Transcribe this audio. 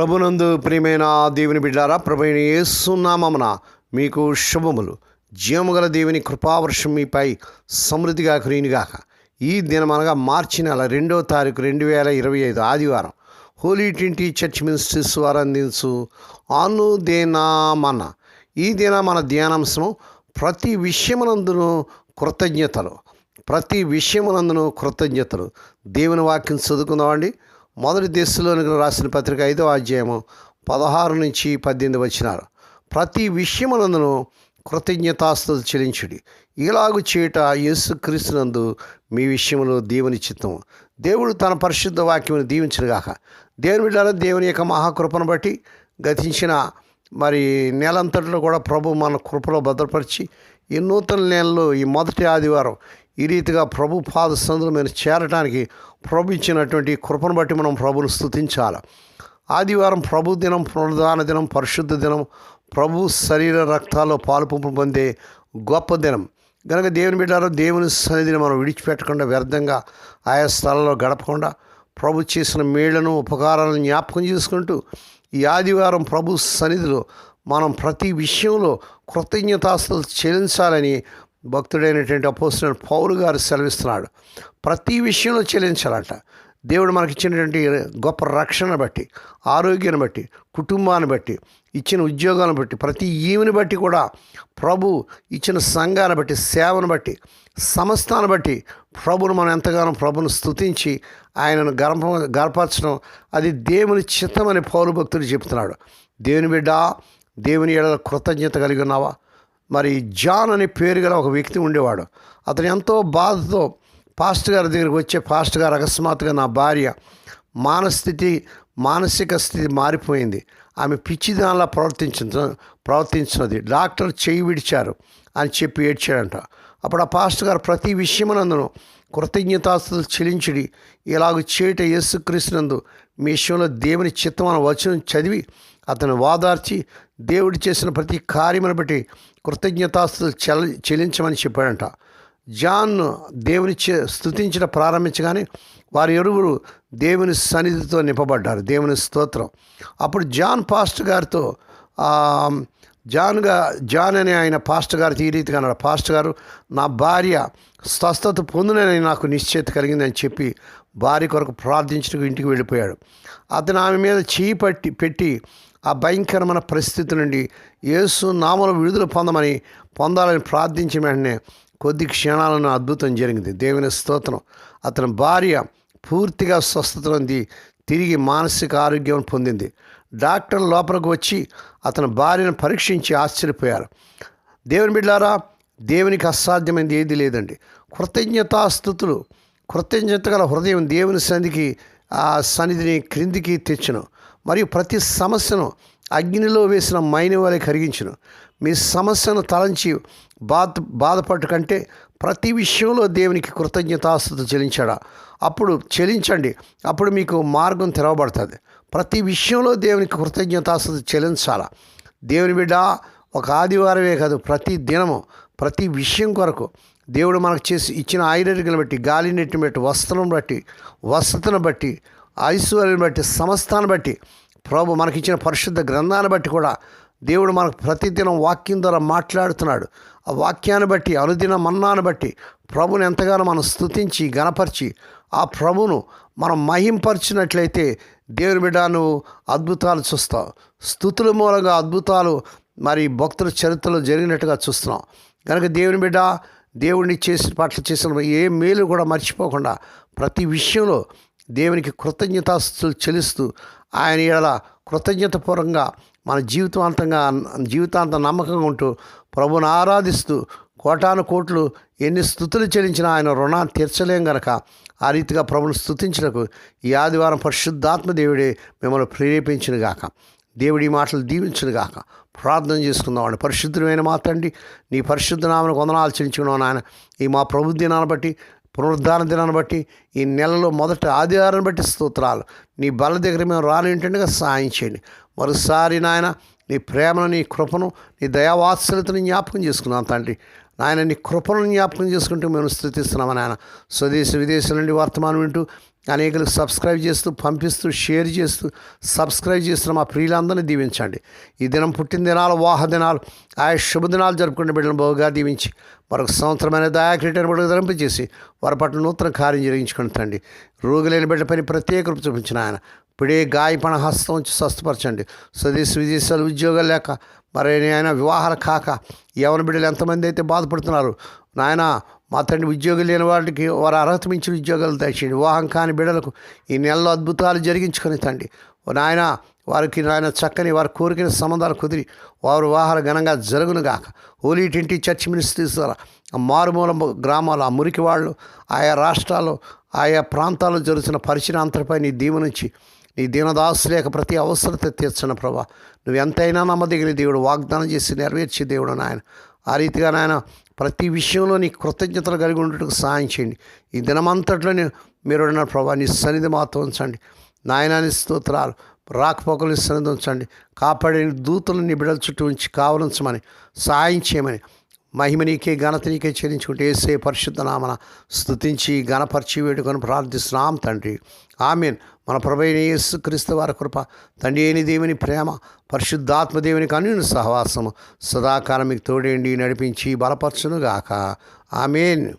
ప్రభునందు ప్రియమైన దేవుని బిడ్డారా ప్రభుని యేసునామమున మీకు శుభములు. జీవముగల దేవుని కృపావర్షం మీపై సమృద్ధిగా కురినిగాక ఈ దినమనగా మార్చి నెల రెండో తారీఖు రెండు వేల ఇరవై ఐదు ఆదివారం. హోలీ ట్వంటీ చర్చ్ మినిస్ట్రీస్ వారు అందించు అనుదేనామన. ఈ దిన మన ధ్యానాంశం ప్రతి విషయమునందును కృతజ్ఞతలు. ప్రతి విషయమునందును కృతజ్ఞతలు. దేవుని వాక్యం చదువుకుందామండి. మొదటి దేశంలోనికి రాసిన పత్రిక ఐదో అధ్యాయము పదహారు నుంచి పద్దెనిమిది వచ్చినారు ప్రతి విషయమునందును కృతజ్ఞతాస్తులు చెల్లించుడి. ఇలాగు చేయట క్రీస్తునందు మీ విషయంలో దేవుని చిత్తం దేవుడు తన పరిశుద్ధ వాక్యమును దీవించడుగాక దేవుని బిడ్డారా దేవుని యొక్క మహాకృపను బట్టి గతించిన మరి నెలంతటిలో కూడా ప్రభు మన కృపలో భద్రపరిచి ఈ నూతన నెలలో ఈ మొదటి ఆదివారం ఈ రీతిగా ప్రభు పాద సందులు మీరు చేరటానికి ప్రభు ఇచ్చినటువంటి కృపను బట్టి మనం ప్రభును స్తుతించాలి. ఆదివారం ప్రభు దినం పునరుద్ధాన దినం పరిశుద్ధ దినం ప్రభు శరీర రక్తాల్లో పాలుపంపు పొందే గొప్ప దినం. కనుక దేవుని బిడ్డారో దేవుని సన్నిధిని మనం విడిచిపెట్టకుండా వ్యర్థంగా ఆయా స్థలంలో గడపకుండా ప్రభు చేసిన మేళ్ళను ఉపకారాలను జ్ఞాపకం చేసుకుంటూ ఈ ఆదివారం ప్రభు సన్నిధిలో మనం ప్రతి విషయంలో కృతజ్ఞతాస్తులు చెల్లించాలని భక్తుడైనటువంటి అపోసిన పౌరు గారు సెలవిస్తున్నాడు. ప్రతి విషయంలో చెల్లించాలంట. దేవుడు మనకి ఇచ్చినటువంటి గొప్ప రక్షణ బట్టి ఆరోగ్యాన్ని బట్టి కుటుంబాన్ని బట్టి ఇచ్చిన ఉద్యోగాలను బట్టి ప్రతి ఈమెను బట్టి కూడా ప్రభు ఇచ్చిన సంఘాన్ని బట్టి సేవను బట్టి సమస్తాన్ని బట్టి ప్రభును మనం ఎంతగానో ప్రభును స్తుతించి ఆయనను గర్భ గర్పరచడం అది దేవుని చిత్తమని పౌరు భక్తుడు చెప్తున్నాడు దేవుని బిడ్డ దేవుని ఎడల కృతజ్ఞత కలిగి ఉన్నావా? మరి జాన్ అనే పేరు గల ఒక వ్యక్తి ఉండేవాడు. అతను ఎంతో బాధతో పాస్టర్ గారి దగ్గరికి వచ్చే ఫాస్ట్ గారు అకస్మాత్తుగా నా భార్య మానస్థితి మానసిక స్థితి మారిపోయింది. ఆమె పిచ్చిదానిలా ప్రవర్తించ ప్రవర్తించినది. డాక్టర్ చేయి విడిచారు అని చెప్పి ఏడ్చాడంట. అప్పుడు ఆ పాస్టర్ గారు ప్రతి విషయమునందును కృతజ్ఞతాస్తులు చెల్లించుడి. ఇలాగ చేయట యేసుక్రీస్తునందు మీ విషయంలో దేవుని చిత్తం అన్న వచనం చదివి అతను వాదార్చి దేవుడు చేసిన ప్రతి కార్యమును బట్టి కృతజ్ఞతాస్తులు చెల్ చెల్లించమని చెప్పాడంట. జాన్ దేవుని చే- స్తుతించడం ప్రారంభించగానే వారి ఎరుగురు దేవుని సన్నిధితో నింపబడ్డారు. దేవుని స్తోత్రం. అప్పుడు జాన్ పాస్టర్ గారితో జాన్గా జాన్ అనే ఆయన పాస్టర్ గారితో ఈ రీతిగా అన్నాడు. పాస్టర్ గారు నా భార్య స్వస్థత పొందునని నాకు నిశ్చయిత కలిగిందని చెప్పి భార్య కొరకు ప్రార్థించడానికి ఇంటికి వెళ్ళిపోయాడు. అతను ఆమె మీద చేయి పట్టి పెట్టి ఆ భయంకరమైన పరిస్థితి నుండి యేసు నామలు విడుదల పొందమని పొందాలని ప్రార్థించిన వెంటనే కొద్ది క్షణాలను అద్భుతం జరిగింది. దేవుని స్తోత్రం. అతని భార్య పూర్తిగా స్వస్థత ఉంది తిరిగి మానసిక ఆరోగ్యం పొందింది. డాక్టర్ లోపలికి వచ్చి అతని భార్యను పరీక్షించి ఆశ్చర్యపోయారు. దేవుని బిడ్డారా దేవునికి అసాధ్యమైనది ఏది లేదండి. కృతజ్ఞతాస్థుతులు కృతజ్ఞత గల హృదయం దేవుని సన్నిధికి ఆ సన్నిధిని క్రిందికి తెచ్చును. మరియు ప్రతి సమస్యను అగ్నిలో వేసిన మైన వలె కరిగించును. మీ సమస్యను తలంచి బాధ బాధపట్టు కంటే ప్రతి విషయంలో దేవునికి కృతజ్ఞతాస్థుతి చెల్లించాడా? అప్పుడు చెల్లించండి. అప్పుడు మీకు మార్గం తెరవబడుతుంది. ప్రతి విషయంలో దేవునికి కృతజ్ఞతాస్థుతి చెల్లించాలా? దేవుని బిడ్డ ఒక ఆదివారమే కాదు ప్రతి దినము ప్రతి విషయం కొరకు దేవుడు మనకు చేసి ఇచ్చిన ఆయుర్వేదికను బట్టి గాలి నెట్టిని బట్టి వస్త్రం బట్టి వసతిని బట్టి ఐశ్వర్యం బట్టి సమస్తాన్ని బట్టి ప్రభు మనకిచ్చిన పరిశుద్ధ గ్రంథాన్ని బట్టి కూడా దేవుడు మనకు ప్రతిదినం వాక్యం ద్వారా మాట్లాడుతున్నాడు. ఆ వాక్యాన్ని బట్టి అనుదిన మన్నాను బట్టి ప్రభుని ఎంతగానో మనం స్థుతించి గణపరిచి ఆ ప్రభును మనం మహింపరిచినట్లయితే దేవుని బిడ్డ నువ్వు అద్భుతాలు చూస్తావు. స్థుతుల మూలంగా అద్భుతాలు మరి భక్తుల చరిత్రలో జరిగినట్టుగా చూస్తున్నాం కనుక దేవుని బిడ్డ దేవుడిని చేసిన పట్ల చేసిన ఏ మేలు కూడా మర్చిపోకుండా ప్రతి విషయంలో దేవునికి కృతజ్ఞతాస్తులు చెల్లిస్తూ ఆయన ఎడల కృతజ్ఞతపూర్వంగా మన జీవితాంతంగా జీవితాంతం నమ్మకంగా ఉంటూ ప్రభుని ఆరాధిస్తూ కోటాను కోట్లు ఎన్ని స్థుతులు చెల్లించినా ఆయన రుణాన్ని తీర్చలేం గనక ఆ రీతిగా ప్రభుని స్థుతించడానికి ఈ ఆదివారం పరిశుద్ధాత్మ దేవుడే మిమ్మల్ని ప్రేరేపించిన గాక దేవుడి మాటలు దీవించును గాక ప్రార్థన చేసుకుందామండి పరిశుద్ధమైన మాత్రండి నీ పరిశుద్ధ నామను వందనాలు చెల్లించుకున్నావు నాయన. ఈ మా ప్రభు దినాన్ని బట్టి పునరుద్ధాన దినాన్ని బట్టి ఈ నెలలో మొదట ఆదివారాన్ని బట్టి స్తోత్రాలు. నీ బల దగ్గర మేము రానింటుండగా సాయం చేయండి. మరోసారి నాయన నీ ప్రేమను నీ కృపను నీ దయావాత్సల్యతను జ్ఞాపకం చేసుకున్నాను తండ్రి. నాయన నీ కృపను జ్ఞాపకం చేసుకుంటూ మేము స్థుతిస్తున్నాము నాయన. స్వదేశ విదేశాల నుండి వర్తమానం వింటూ అనేకలకు సబ్స్క్రైబ్ చేస్తూ పంపిస్తూ షేర్ చేస్తూ సబ్స్క్రైబ్ చేస్తున్న మా ప్రియులందరినీ దీవించండి. ఈ దినం పుట్టిన దినాలు వాహ దినాలు ఆయా శుభదినాలు జరుపుకునే బిడ్డలను బహుగా దీవించి మరొక సంవత్సరమైన దయాక్రీటను బిడ్డకు ధరింపజేసి వారి పట్ల నూతన కార్యం జరిగించుకుని తండి రోగులేని బిడ్డ పని ప్రత్యేక రూపు చూపించిన ఆయన. ఇప్పుడే గాయపణ హస్తం ఉంచి స్వస్థపరచండి. స్వదేశ విదేశాలు ఉద్యోగాలు లేక మరి ఆయన వివాహాలు కాక యవన బిడ్డలు ఎంతమంది అయితే బాధపడుతున్నారు? నాయన మా తండ్రి ఉద్యోగం లేని వాళ్ళకి వారు అర్హత మించిన ఉద్యోగాలు దయచేయండి వివాహం కాని బిడలకు ఈ నెలలో అద్భుతాలు జరిగించుకొని తండ్రి. ఓ నాయన వారికి నాయన చక్కని వారు కోరికిన సంబంధాలు కుదిరి. వారు వివాహాలు ఘనంగా జరుగునుగాక ఓలీటింటి హోలీ చర్చ్ మినిస్ట్రీస్ ద్వారా ఆ మారుమూల గ్రామాలు ఆ మురికి వాళ్ళు ఆయా రాష్ట్రాల్లో ఆయా ప్రాంతాల్లో జరుగుతున్న పరిచయం అంతటిపై నీ దీవునుంచి నీ దీనదాసు లేక ప్రతి అవసరత తీర్చిన ప్రభా. నువ్వు ఎంతైనా నమ్మదగిన దేవుడు. వాగ్దానం చేసి నెరవేర్చే దేవుడు నాయన. ఆ రీతిగా నాయన ప్రతి విషయంలో నీ కృతజ్ఞతలు కలిగి ఉండటకు సహాయం చేయండి. ఈ దినమంతట్లో మీరు ఉన్న ప్రభా నీ సన్నిధి మాత్రం ఉంచండి. నాయనాని స్తోత్రాలు రాకపోకలు సన్నిధి ఉంచండి. కాపాడే దూతలు నీ బిడల చుట్టూ ఉంచి కావలించమని సహాయం చేయమని మహిమ నీకే ఘనత నీకే చెల్లించుకుంటే ఏసే పరిశుద్ధ నామన ఘనపరిచి వేడుకొని ప్రార్థిస్తున్నాం తండ్రి. ఆమెన్. మన ప్రభైన యేసు క్రీస్తు వారి కృప తండ్రి అయిన దేవుని ప్రేమ పరిశుద్ధాత్మ దేవుని కన్యుని సహవాసము సదాకాలం మీకు తోడేండి నడిపించి బలపరచునుగాక. ఆమెన్.